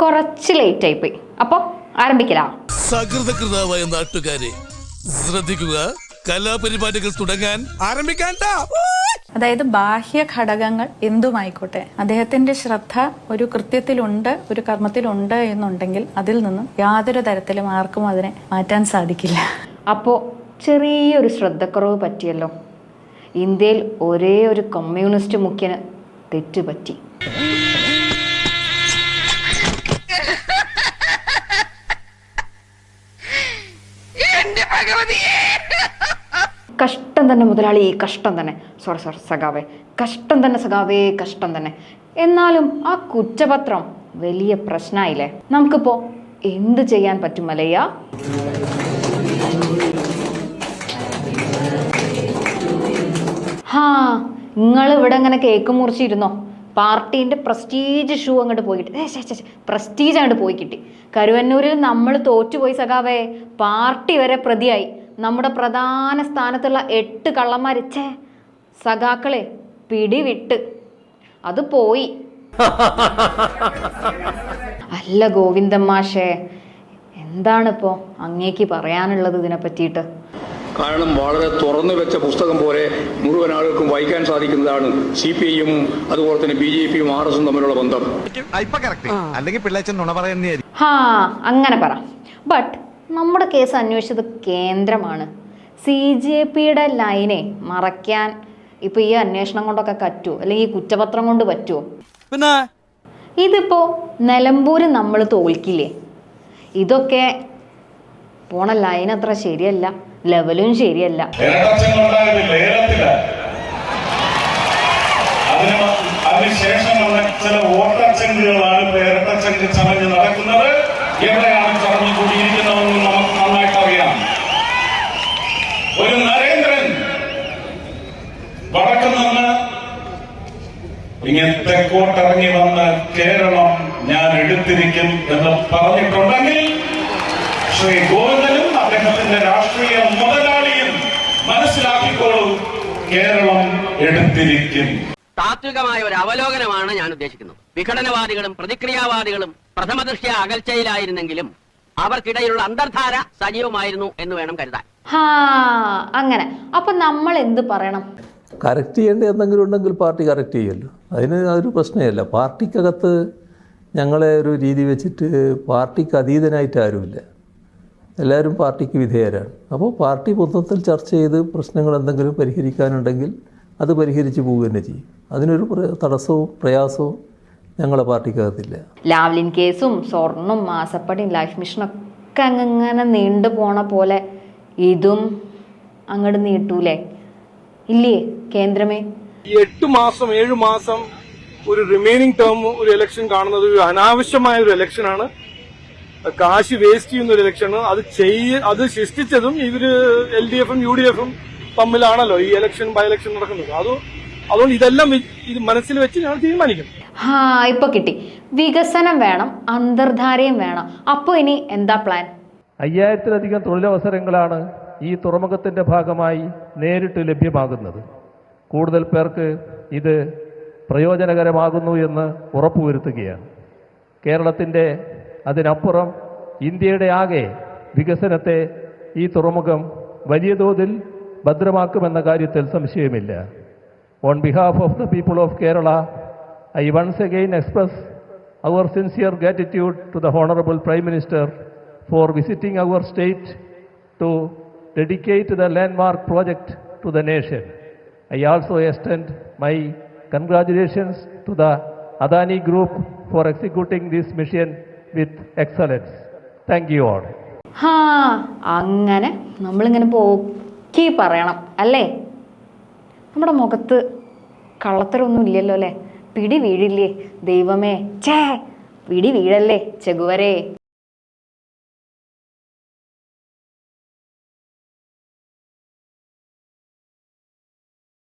കുറച്ച് ലേറ്റ് ആയി അപ്പോൾ ആരംഭിക്കലാ? സകൃതകൃതാവായ നാട്ടുകാരെ ശ്രദ്ധിക്കുക. കലാപരിപാടികൾ തുടങ്ങാൻ ആരംഭിക്കാൻ അതായത് ബാഹ്യ ഘടകങ്ങൾ എന്തുമായിക്കോട്ടെ. അദ്ദേഹത്തിന്റെ ശ്രദ്ധ ഒരു കൃത്യത്തിലുണ്ട് ഒരു കർമ്മത്തിലുണ്ട് എന്നുണ്ടെങ്കിൽ അതിൽ നിന്നും യാതൊരു തരത്തിലും ആർക്കും അതിനെ മാറ്റാൻ സാധിക്കില്ല. അപ്പോൾ ചെറിയൊരു ശ്രദ്ധക്കുറവ് പറ്റിയല്ലോ. ഇന്ത്യയിൽ ഒരേ ഒരു കമ്മ്യൂണിസ്റ്റ് മുഖ്യന് തെറ്റ് കഷ്ടം തന്നെ മുതലാളി കഷ്ടം തന്നെ. സോറി സോറി സഖാവേ. കഷ്ടം തന്നെ സഖാവേ കഷ്ടം തന്നെ. എന്നാലും ആ കുറ്റപത്രം വലിയ പ്രശ്നമായില്ലേ നമുക്കിപ്പോൾ എന്ത് ചെയ്യാൻ പറ്റും മലയ്യ? ഹാ നിങ്ങൾ ഇവിടെ ഇങ്ങനെ കേക്ക് മുറിച്ചിരുന്നോ? പാർട്ടീന്റെ പ്രസ്റ്റീജ് ഷൂ അങ്ങോട്ട് പോയിട്ട്. പ്രസ്റ്റീജ് അങ്ങോട്ട് പോയി കിട്ടി. കരുവന്നൂരിൽ നമ്മൾ തോറ്റുപോയി സഖാവേ. പാർട്ടി വരെ പ്രതിയായി. നമ്മുടെ പ്രധാന സ്ഥാനത്തുള്ള എട്ട് കള്ളന്മാർ ഛേ സഖാക്കളെ പിടിവിട്ട്. അത് പോയി. അല്ല ഗോവിന്ദൻ മാഷേ അങ്ങേക്ക് പറയാനുള്ളത് ഇതിനെ പറ്റിയിട്ട് കാരണം വളരെ തുറന്നു വെച്ച പുസ്തകം പോലെ മുഴുവൻ ആളുകൾക്കും വായിക്കാൻ സാധിക്കുന്നതാണ് സി പി ഐയും അതുപോലെ തന്നെ ബി ജെ പിയും ആർ എസും തമ്മിലുള്ള ബന്ധം. അല്ലെങ്കിൽ ഹാ അങ്ങനെ പറ. ബട്ട് നമ്മുടെ കേസ് അന്വേഷിച്ചത് കേന്ദ്രമാണ്. സി ജെ പിയുടെ ലൈനെ മറയ്ക്കാൻ ഇപ്പൊ ഈ അന്വേഷണം കൊണ്ടൊക്കെ പറ്റുമോ അല്ലെങ്കിൽ ഈ കുറ്റപത്രം കൊണ്ട് പറ്റുമോ പിന്നെ? ഇതിപ്പോ നിലമ്പൂര് നമ്മൾ തോൽക്കില്ലേ? ഇതൊക്കെ പോണ ലൈൻ അത്ര ശരിയല്ല. ലെവലും ശരിയല്ല. അതിനുശേഷമുള്ള ചില നന്നായിട്ട് അറിയാം. ഒരു നരേന്ദ്രൻ വന്ന് കേരളം ഞാൻ എടുത്തിരിക്കും എന്ന് പറഞ്ഞിട്ടുണ്ടെങ്കിൽ ശ്രീ ഗോവിന്ദനും അദ്ദേഹത്തിന്റെ രാഷ്ട്രീയ മുതലാളിയും മനസ്സിലാക്കിക്കോളൂ കേരളം എടുത്തിരിക്കും. താത്വികമായ ഒരു അവലോകനമാണ് ഞാൻ ഉദ്ദേശിക്കുന്നത്. വിഘടനവാദികളും പ്രതിക്രിയാവാദികളും പ്രഥമദൃഷ്ട്യ അകൽച്ചയിലായിരുന്നെങ്കിലും അവർക്കിടയിലുള്ള അന്തർധാര സജീവമായിരുന്നു എന്ന് വേണം കരുതാൻ. ഹാ അങ്ങനെ. അപ്പൊ നമ്മൾ എന്ത് പറയണം? കറക്റ്റ് ചെയ്യേണ്ട എന്തെങ്കിലും ഉണ്ടെങ്കിൽ പാർട്ടി കറക്റ്റ് ചെയ്യല്ലോ അതിന് അതൊരു പ്രശ്നമല്ല പാർട്ടിക്കകത്ത് ഞങ്ങളെ ഒരു രീതി വെച്ചിട്ട് പാർട്ടിക്ക് അതീതനായിട്ട് ആരുമില്ല. എല്ലാവരും പാർട്ടിക്ക് വിധേയരാണ്. അപ്പോൾ പാർട്ടി മൊത്തത്തിൽ ചർച്ച ചെയ്ത് പ്രശ്നങ്ങൾ എന്തെങ്കിലും പരിഹരിക്കാനുണ്ടെങ്കിൽ അത് പരിഹരിച്ച് പോവുക തന്നെ ചെയ്യും. അതിനൊരു തടസ്സവും പ്രയാസവും ഞങ്ങളെ പാർട്ടിക്കകത്തില്ല. ലാവ്ലിൻ കേസും സ്വർണും മാസപ്പടിയും ലൈഫ് മിഷനൊക്കെ അങ്ങനെ നീണ്ടു പോണ പോലെ ഇതും അങ്ങോട്ട് നീട്ടൂലേ? ഇല്ലേ കേന്ദ്രമേ? എട്ട് മാസം ഏഴ് മാസം ഒരു റിമൈനിങ് ടേം ഒരു ഇലക്ഷൻ കാണുന്നത് ഒരു അനാവശ്യമായ ഒരു ഇലക്ഷനാണ് കാശ് വേസ്റ്റ് ചെയ്യുന്ന ഒരു ഇലക്ഷനാണ്. അത് ചെയ്യ അത് സൃഷ്ടിച്ചതും ഇവർ എൽ ഡി എഫും യു ഡി എഫും തമ്മിലാണല്ലോ ഈ ഇലക്ഷൻ ബൈ ഇലക്ഷൻ നടക്കുന്നത്. അത് അതുകൊണ്ട് ഇതെല്ലാം ഇത് മനസ്സിൽ വെച്ച് ഞാൻ തീരുമാനിക്കും ഹാ ഇപ്പൊ കിട്ടി. വികസനം വേണം അന്തർധാരയും വേണം. അപ്പൊ ഇനി എന്താ പ്ലാൻ അയ്യായിരത്തിലധികം തൊഴിലവസരങ്ങളാണ് ഈ തുറമുഖത്തിന്റെ ഭാഗമായി നേരിട്ട് ലഭ്യമാകുന്നത്. കൂടുതൽ പേർക്ക് ഇത് പ്രയോജനകരമാകുന്നു എന്ന് ഉറപ്പുവരുത്തുകയാണ്. കേരളത്തിന്റെ അതിനപ്പുറം ഇന്ത്യയുടെ ആകെ വികസനത്തെ ഈ തുറമുഖം വലിയ തോതിൽ ഭദ്രമാക്കുമെന്ന കാര്യത്തിൽ സംശയമില്ല on behalf of the people of Kerala I once again express our sincere gratitude to the Honorable Prime Minister for visiting our state to dedicate the landmark project to the nation. I also extend my congratulations to the Adani Group for executing this mission with excellence thank you all ഹാ അങ്ങനെ നമ്മളിങ്ങനെ പോക്കി പറയണം അല്ലേ? നമ്മുടെ മുഖത്ത് കള്ളത്തരൊന്നും ഇല്ലല്ലോ അല്ലേ? പിടി വീഴില്ലേ ദൈവമേ. ചേ പിടി വീഴല്ലേ ചെകുവരേ.